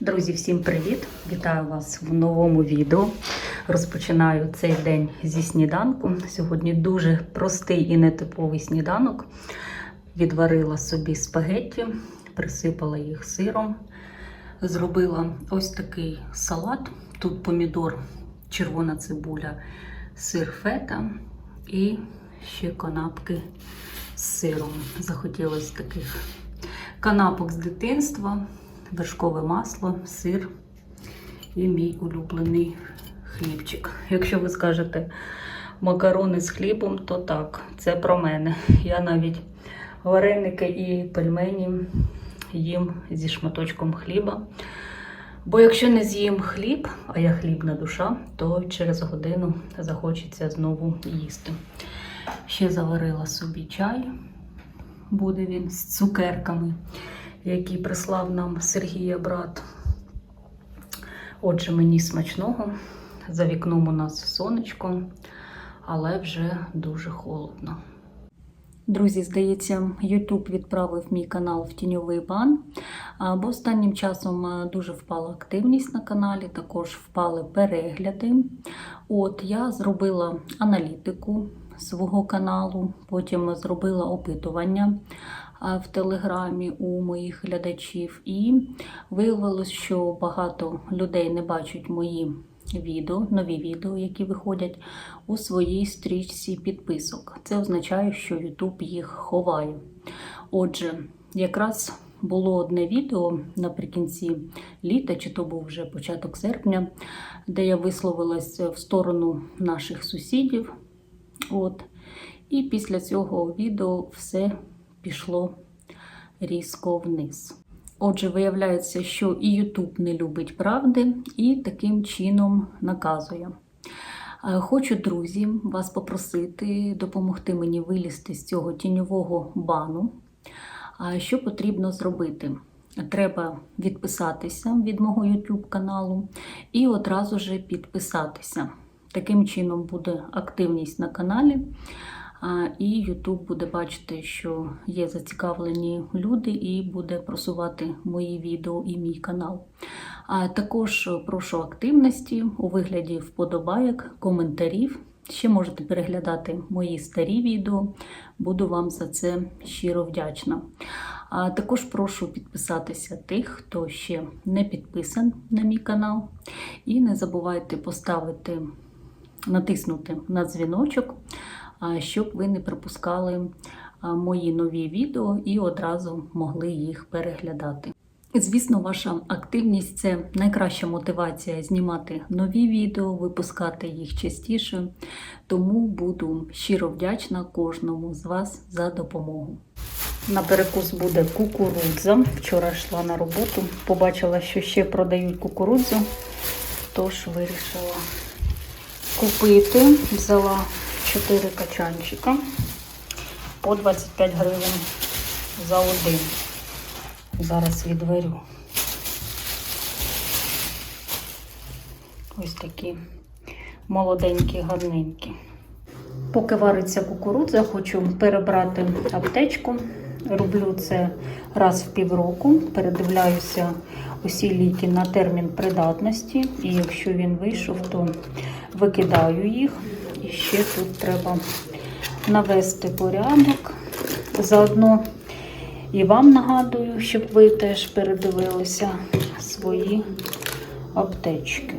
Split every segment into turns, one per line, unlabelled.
Друзі, всім привіт! Вітаю вас в новому відео. Розпочинаю цей день зі сніданку. Сьогодні дуже простий і нетиповий сніданок. Відварила собі спагетті, присипала їх сиром. Зробила ось такий салат. Тут помідор, червона цибуля, сир фета і ще канапки з сиром. Захотілося таких канапок з дитинства, вершкове масло, сир і мій улюблений хлібчик. Якщо ви скажете макарони з хлібом, то так, це про мене. Я навіть вареники і пельмені їм зі шматочком хліба. Бо якщо не з'їм хліб, а я хлібна душа, то через годину захочеться знову їсти. Ще заварила собі чай, буде він з цукерками, які прислав нам Сергія брат. Отже, мені смачного. За вікном у нас сонечко, але вже дуже холодно. Друзі, здається, YouTube відправив мій канал в тіньовий бан, бо останнім часом дуже впала активність на каналі, також впали перегляди. От я зробила аналітику свого каналу, потім зробила опитування в Телеграмі у моїх глядачів, і виявилось, що багато людей не бачать мої відео, нові відео, які виходять у своїй стрічці підписок. Це означає, що YouTube їх ховає. Отже, якраз було одне відео наприкінці літа, чи то був вже початок серпня, де я висловилась в сторону наших сусідів. От. І після цього відео все пішло різко вниз. Отже, виявляється, що і YouTube не любить правди і таким чином наказує. Е, Хочу, друзі, вас попросити допомогти мені вилізти з цього тіньового бану. Що потрібно зробити? Треба відписатися від мого YouTube каналу і одразу же підписатися. Таким чином буде активність на каналі. І YouTube буде бачити, що є зацікавлені люди, і буде просувати мої відео і мій канал. А також прошу активності у вигляді вподобайок, коментарів. Ще можете переглядати мої старі відео, буду вам за це щиро вдячна. А також прошу підписатися тих, хто ще не підписан на мій канал. І не забувайте поставити, натиснути на дзвіночок щоб ви не пропускали мої нові відео і одразу могли їх переглядати. Звісно, ваша активність це найкраща мотивація знімати нові відео, випускати їх частіше. Тому буду щиро вдячна кожному з вас за допомогу. На перекус буде кукурудза. Вчора йшла на роботу, побачила, що ще продають кукурудзу, тож вирішила купити. Взяла 4 качанчика по 25 гривень за один. Зараз відварю. Ось такі молоденькі, гарненькі. Поки вариться кукурудза, хочу перебрати аптечку. Роблю це раз в півроку. Передивляюся усі ліки на термін придатності. І якщо він вийшов, то викидаю їх. Ще тут треба навести порядок. Заодно і вам нагадую, щоб ви теж передивилися свої аптечки.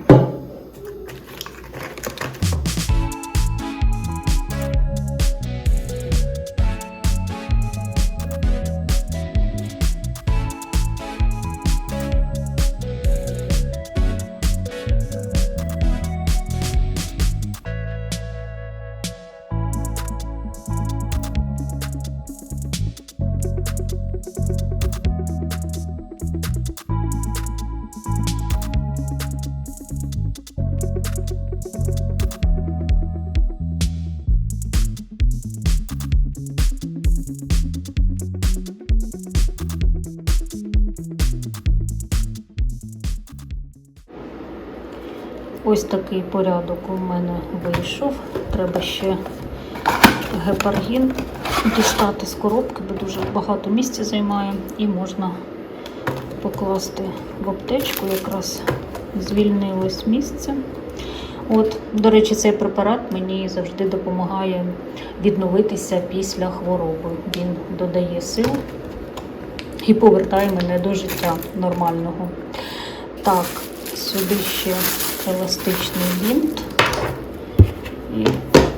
Ось такий порядок у мене вийшов. Треба ще гепаргін дістати з коробки, бо дуже багато місця займає, і можна покласти в аптечку, якраз звільнилось місце. От, до речі, цей препарат мені завжди допомагає відновитися після хвороби. Він додає сил і повертає мене до життя нормального. Так, сюди ще еластичний бінт. І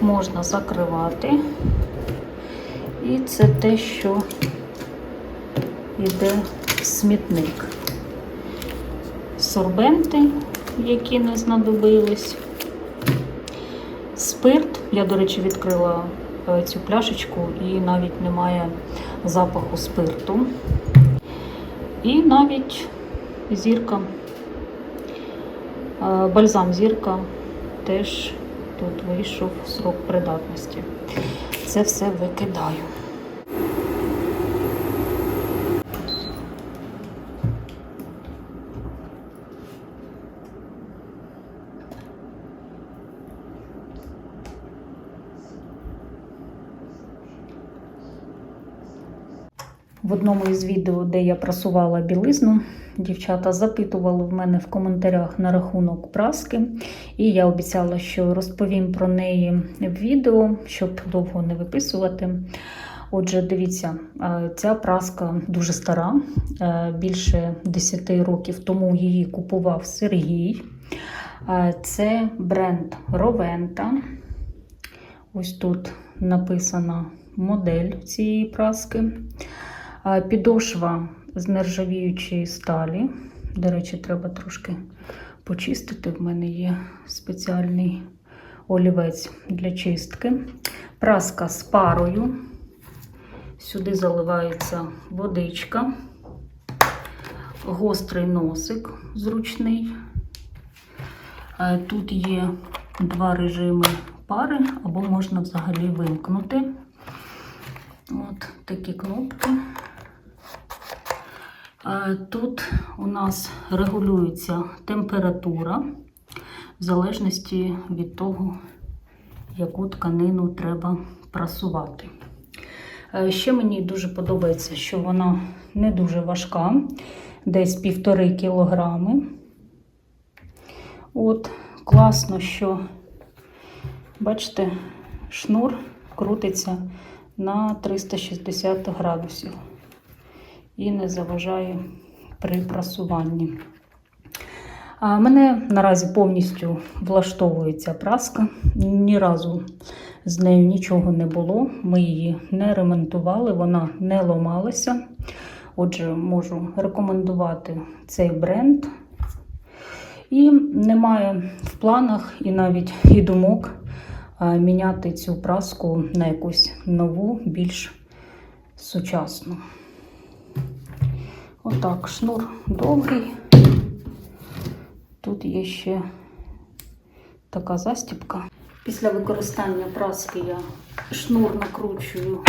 можна закривати. І це те, що йде в смітник. Сорбенти, які не знадобились. Спирт. Я, до речі, відкрила е, цю пляшечку і навіть немає запаху спирту. І навіть зірка, бальзам зірка теж тут вийшов срок придатності. Це все викидаю. В одному із відео, де я прасувала білизну, дівчата запитували в мене в коментарях на рахунок праски, і я обіцяла, що розповім про неї в відео, щоб довго не виписувати. Отже, дивіться, е, ця праска дуже стара, е, більше 10 років тому її купував Сергій. Е, Це бренд Roventa. Ось тут написана модель цієї праски. Підошва з нержавіючої сталі. До речі, треба трошки почистити. В мене є спеціальний олівець для чистки. Праска з парою. Сюди заливається водичка. Гострий носик зручний. Тут є два режими пари, або можна взагалі вимкнути. От такі кнопки. А Тут у нас регулюється температура в залежності від того, яку тканину треба прасувати. Е, Ще мені дуже подобається, що вона не дуже важка, десь півтори кілограми. От, класно, що, бачите, шнур крутиться на 360 градусів і не заважає при прасуванні. А мене наразі повністю влаштовує ця праска. Ні разу з нею нічого не було. Ми її не ремонтували, вона не ламалася. Отже, можу рекомендувати цей бренд. І немає в планах і навіть і думок міняти цю праску на якусь нову, більш сучасну. Отак, шнур довгий. Тут є ще така застібка. Після використання праски я шнур накручую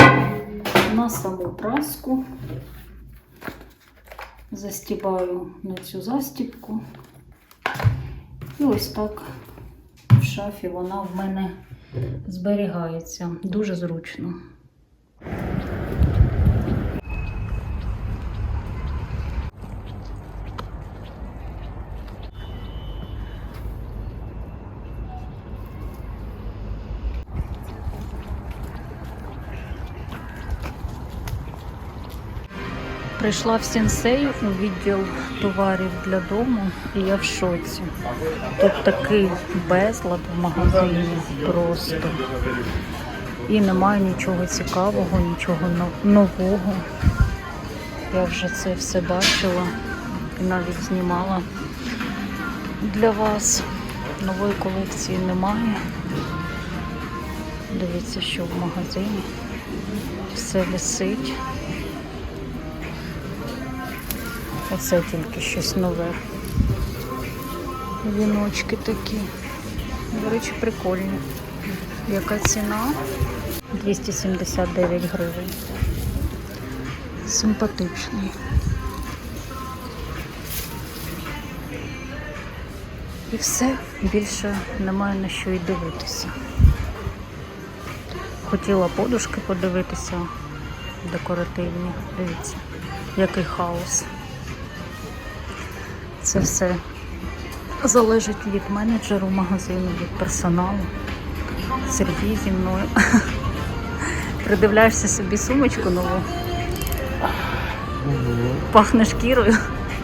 на саму праску, застібаю на цю застібку. І ось так в шафі вона в мене зберігається. Дуже зручно. Прийшла в сенсей у відділ товарів для дому, і я в шоці. Тут такий безлад в магазині просто. І немає нічого цікавого, нічого нового. Я вже це все бачила і навіть знімала для вас. Нової колекції немає. Дивіться, що в магазині. Все висить. Оце тільки щось нове. Віночки такі. До речі, прикольні. Яка ціна? 279 гривень. Симпатичний. І все, більше немає на що й дивитися. Хотіла подушки подивитися декоративні. Дивіться, який хаос. Це все залежить від менеджеру магазину, від персоналу. Сергій зі мною. Придивляєшся собі сумочку нову, пахне шкірою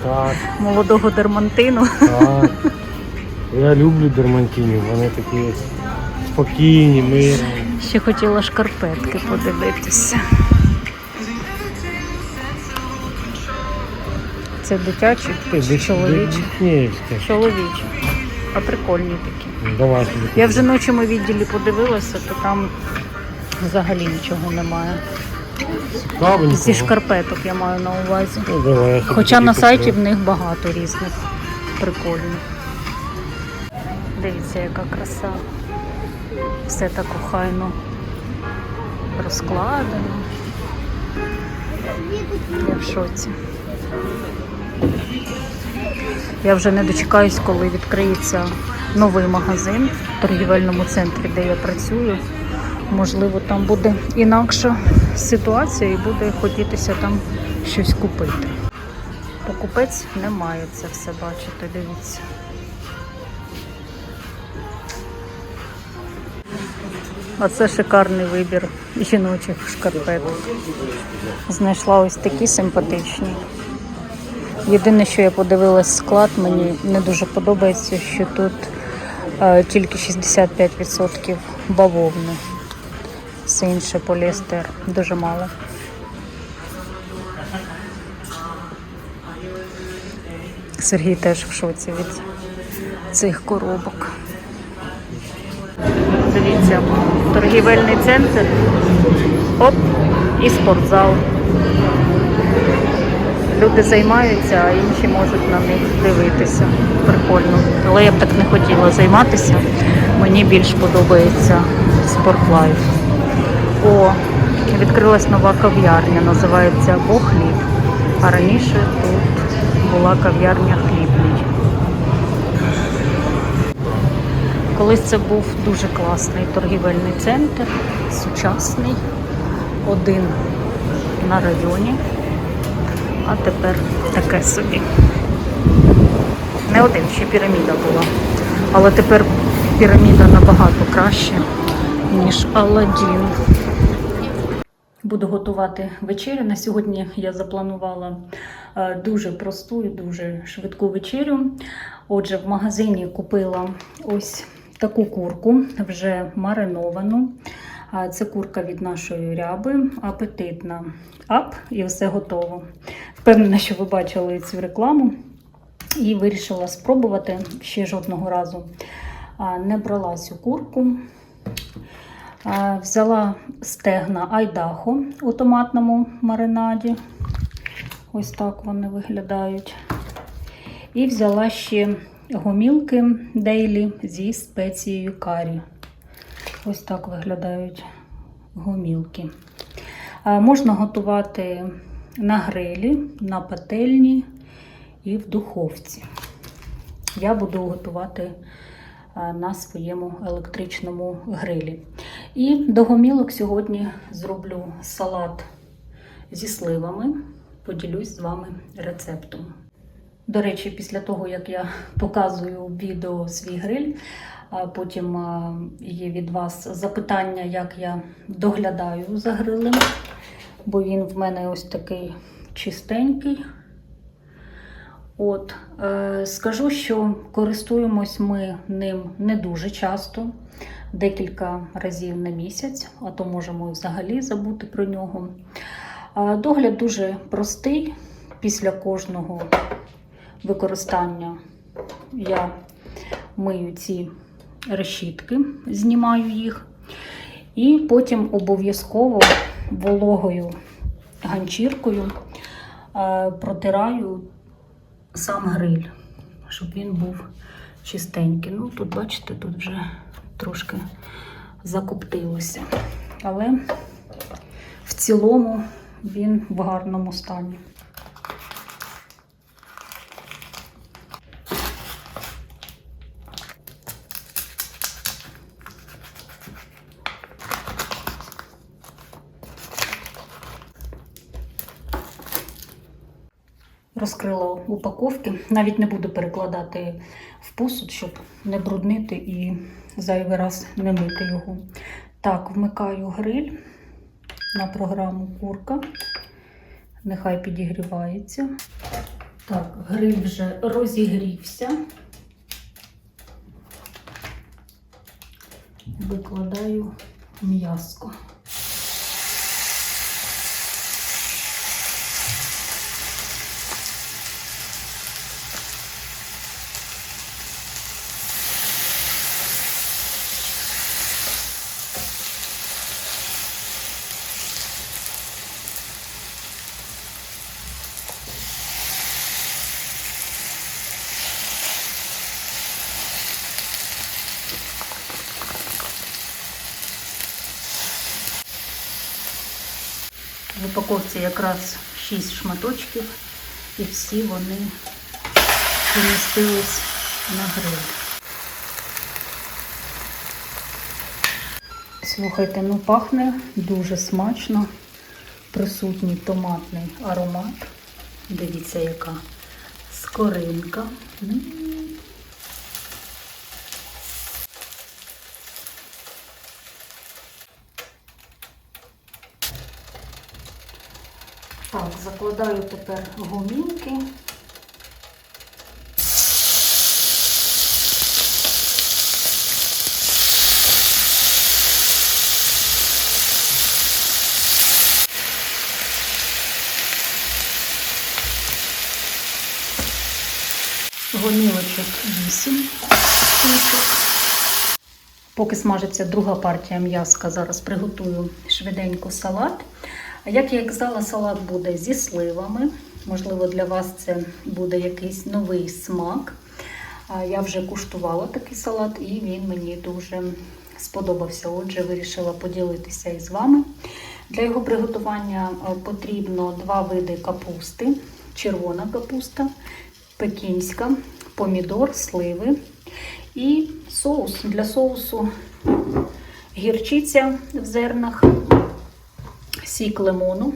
Так,
молодого дермантину.
так. Я люблю дермантинів, вони такі спокійні, мирні.
Ще хотіла шкарпетки подивитися. Це дитячі чи чоловічі?
Ні,
Чоловічі. А прикольні такі.
давай.
Я в жіночому відділі подивилася, то там взагалі нічого немає.
Цікавенького.
Зі шкарпеток я маю на увазі.
Ну, давай,
Хоча на сайті
куплю.
в них багато різних прикольних. Дивіться, яка краса. Все так охайно розкладено. Я в шоці. Я вже не дочекаюсь, коли відкриється новий магазин в торгівельному центрі, де я працюю. Можливо, там буде інакша ситуація і буде хотітися там щось купити. Покупець не має це все бачити, дивіться. А це шикарний вибір жіночих шкарпеток. Знайшла ось такі симпатичні. Єдине, що я подивилась склад, мені не дуже подобається, що тут е, тільки 65% бавовни. Все інше поліестер. Дуже мало. Сергій теж в шоці від цих коробок. Дивіться, торгівельний центр. Оп, і спортзал. Люди займаються, а інші можуть на них дивитися. Прикольно. Але я б так не хотіла займатися. Мені більш подобається спортлайф. О, відкрилась нова кав'ярня, називається Бохліб. А раніше тут була кав'ярня хлібний. Колись це був дуже класний торгівельний центр, сучасний, один на районі, а тепер таке собі. Не один, ще піраміда була. Але тепер піраміда набагато краще, ніж Аладдін. Буду готувати вечерю. На сьогодні я запланувала е, дуже просту і дуже швидку вечерю. Отже, в магазині купила ось таку курку, вже мариновану. Це курка від нашої ряби, апетитна. Ап, і все готово. Впевнена, що ви бачили цю рекламу і вирішила спробувати ще жодного разу. Не брала цю курку. Взяла стегна Айдахо у томатному маринаді. Ось так вони виглядають. І взяла ще гомілки дейлі зі спецією карі. Ось так виглядають гомілки. Можна готувати на грилі, на пательні і в духовці. Я буду готувати на своєму електричному грилі. І до гомілок сьогодні зроблю салат зі сливами. Поділюсь з вами рецептом. До речі, після того, як я показую відео свій гриль, потім є від вас запитання, як я доглядаю за грилем, бо він в мене ось такий чистенький. От, е, скажу, що користуємось ми ним не дуже часто, декілька разів на місяць, а то можемо взагалі забути про нього. Догляд дуже простий. Після кожного використання я мию ці решітки, знімаю їх, і потім обов'язково вологою ганчіркою е, протираю сам гриль, щоб він був чистенький. Ну, тут, бачите, тут вже трошки закоптилося. Але в цілому він в гарному стані. Упаковки. Навіть не буду перекладати в посуд, щоб не бруднити і зайвий раз не мити його. Так, вмикаю гриль на програму курка. Нехай підігрівається. Так, гриль вже розігрівся. Викладаю м'яско. В упаковці якраз 6 шматочків, і всі вони помістились на гриль. Слухайте, ну пахне дуже смачно. Присутній томатний аромат. Дивіться, яка скоринка. М. Тепер гумінки. Гомілочок 8 штучок. Поки смажиться друга партія м'яска, зараз приготую швиденько салат. А Як я казала, салат буде зі сливами. Можливо, для вас це буде якийсь новий смак. Я вже куштувала такий салат і він мені дуже сподобався. Отже, вирішила поділитися із вами. Для його приготування е, потрібно два види капусти: червона капуста, пекінська, помідор, сливи і соус. Для соусу гірчиця в зернах, сік лимону.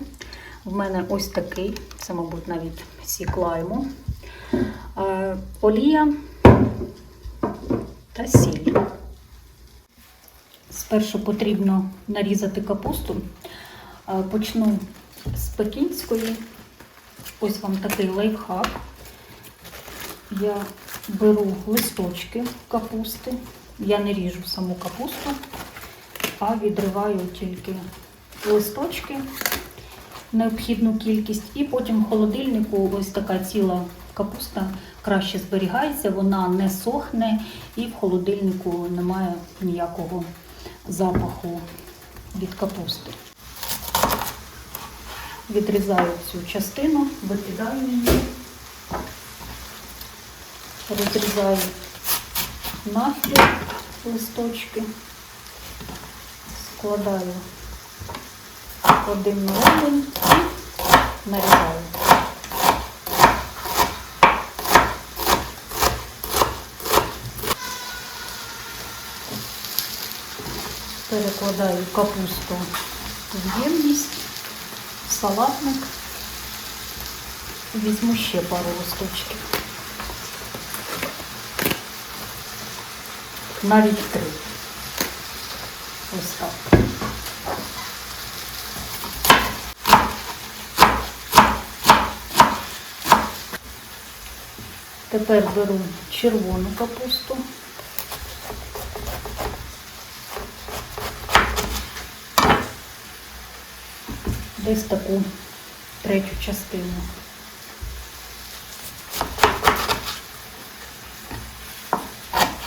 В мене ось такий, це, мабуть, навіть сік лайму, е, олія та сіль. Спершу потрібно нарізати капусту. Е, Почну з пекінської. Ось вам такий лайфхак. Я беру листочки капусти. Я не ріжу саму капусту, а відриваю тільки листочки, необхідну кількість, і потім в холодильнику ось така ціла капуста краще зберігається, вона не сохне і в холодильнику немає ніякого запаху від капусти. Відрізаю цю частину, викидаю її, розрізаю навпіл листочки, складаю один на один і нарізаю. Перекладаю капусту в ємність, в салатник. Візьму ще пару листочків. Навіть три. Тепер беру червону капусту. Десь таку третю частину.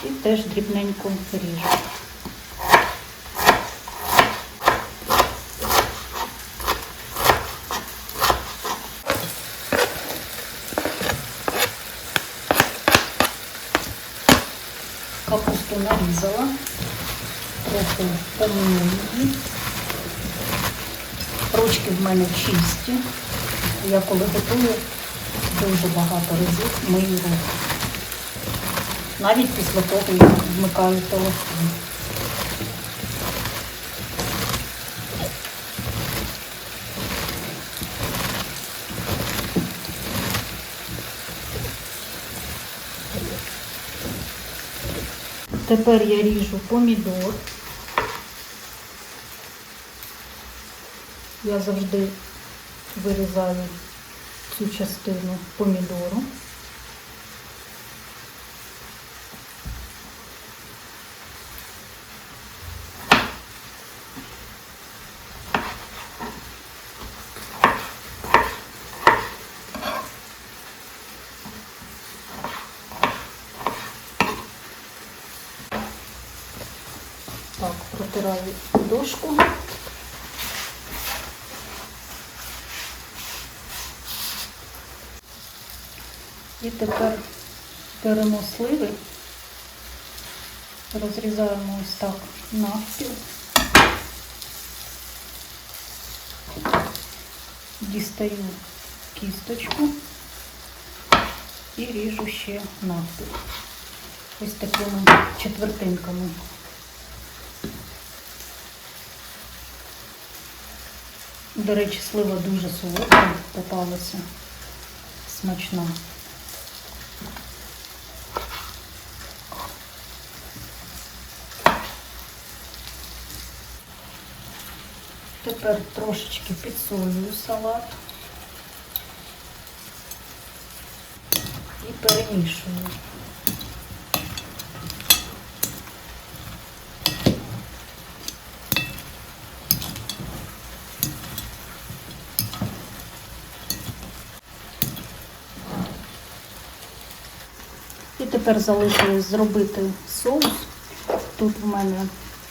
І теж дрібненько ріжу. Капусту нарізала, трохи помию її. Ручки в мене чисті. Я коли готую дуже багато разів мию руки. Навіть після того, як вмикаю телефон. Тепер я ріжу помідор. Я завжди вирізаю цю частину помідору. Так, протираю дошку. І тепер беремо сливи, розрізаємо ось так навпіл. Дістаю кісточку і ріжу ще навпіл. Ось такими четвертинками. До речі, слива дуже солодка попалася. Смачна. Тепер трошечки підсолюю салат і перемішую. І тепер залишилось зробити соус. Тут в мене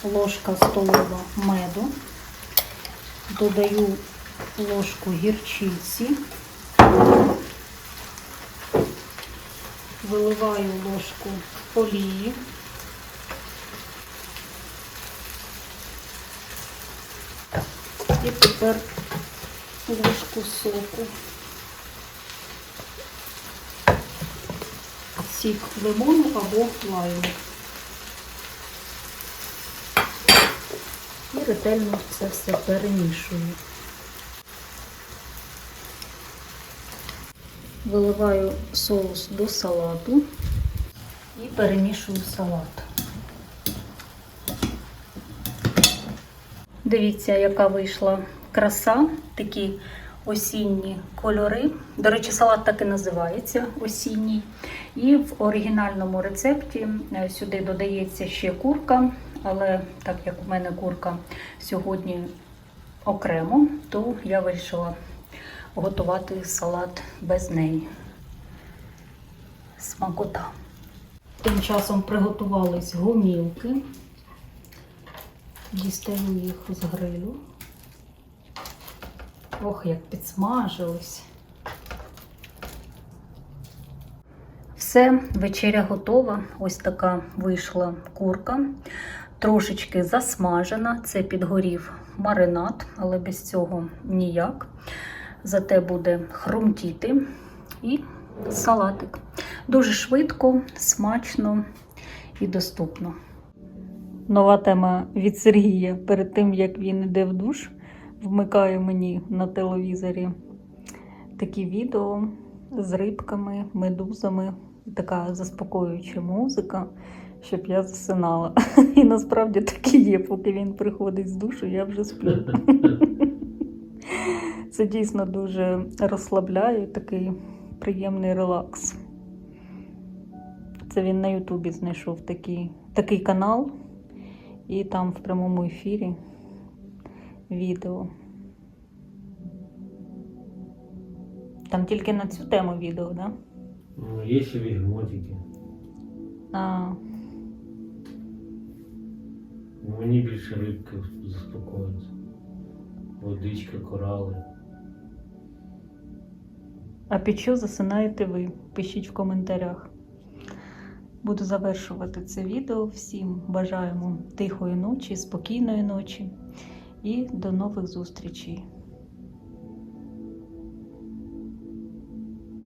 ложка столова меду. Додаю ложку гірчиці. Виливаю ложку олії. І тепер ложку соку. сік лимону або лайму. Ретельно це все перемішую. Виливаю соус до салату і перемішую салат. Дивіться, яка вийшла краса, такі осінні кольори. До речі, салат так і називається осінній. І в оригінальному рецепті е, сюди додається ще курка, але так як у мене курка сьогодні окремо, то я вирішила готувати салат без неї. Смакота. Тим часом приготувались гомілки. Дістаю їх з грилю. Ох, як підсмажились. Все, вечеря готова. Ось така вийшла курка. Трошечки засмажена. Це підгорів маринад, але без цього ніяк. Зате буде хрумтіти і салатик. Дуже швидко, смачно і доступно. Нова тема від Сергія. Перед тим, як він йде в душ, вмикає мені на телевізорі такі відео з рибками, медузами, така заспокоююча музика, щоб я засинала. І насправді так і є, поки він приходить з душу, я вже сплю. Це дійсно дуже розслабляє, такий приємний релакс. Це він на Ютубі знайшов такий, такий канал, і там в прямому ефірі відео. Там тільки на цю тему відео, да?
Ну, є ще вігмотики.
А,
Мені більше рибки заспокоїться. Водичка, корали.
а під що засинаєте ви? Пишіть в коментарях. Буду завершувати це відео. Всім бажаємо тихої ночі, спокійної ночі і до нових зустрічей.